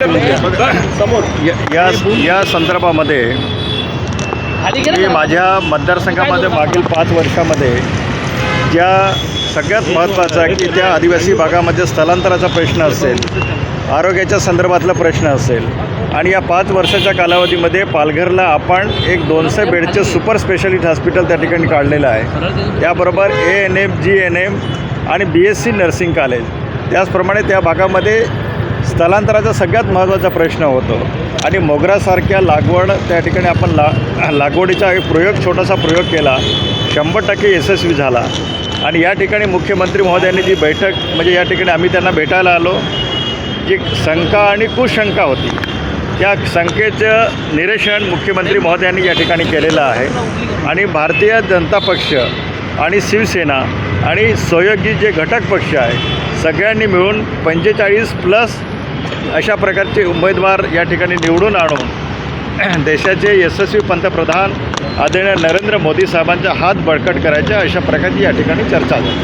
या या या संदर्भामध्ये मी माझ्या मतदारसंघामध्ये मागील पाच वर्षामध्ये ज्या सगळ्यात महत्त्वाचा की त्या आदिवासी भागामध्ये स्थलांतराचा प्रश्न असेल आरोग्याच्या संदर्भातला प्रश्न असेल आणि या पाच वर्षाच्या कालावधीमध्ये पालघरला आपण एक दोनशे बेडचे सुपर स्पेशालिटी हॉस्पिटल त्या ठिकाणी काढलेलं आहे. त्याबरोबर A N M G N M आणि B S C nursing college. त्याचप्रमाणे त्या भागामध्ये स्थलांतराचा सगळ्यात महत्त्वाचा प्रश्न होतो. आणि मोगरासारख्या लागवड त्या ठिकाणी आपण ला लागवडीचा एक प्रयोग छोटासा प्रयोग केला. शंभर टक्के यशस्वी झाला. आणि या ठिकाणी मुख्यमंत्री महोदयांनी जी बैठक म्हणजे या ठिकाणी आम्ही त्यांना भेटायला आलो जी शंका आणि कुशंका होती. त्या शंकेचं निरीक्षण मुख्यमंत्री महोदयांनी या ठिकाणी केलेलं आहे. आणि भारतीय जनता पक्ष आणि शिवसेना आणि सहयोगी जे घटक पक्ष आहे सगळ्यांनी मिळून पंचेचाळीस प्लस अशा प्रकारचे उमेदवार या ठिकाणी निवडून आणून देशाचे यशस्वी पंतप्रधान आदरणीय नरेंद्र मोदी साहेबांचा हात बळकट करायचा अशा प्रकारची या ठिकाणी चर्चा झाली.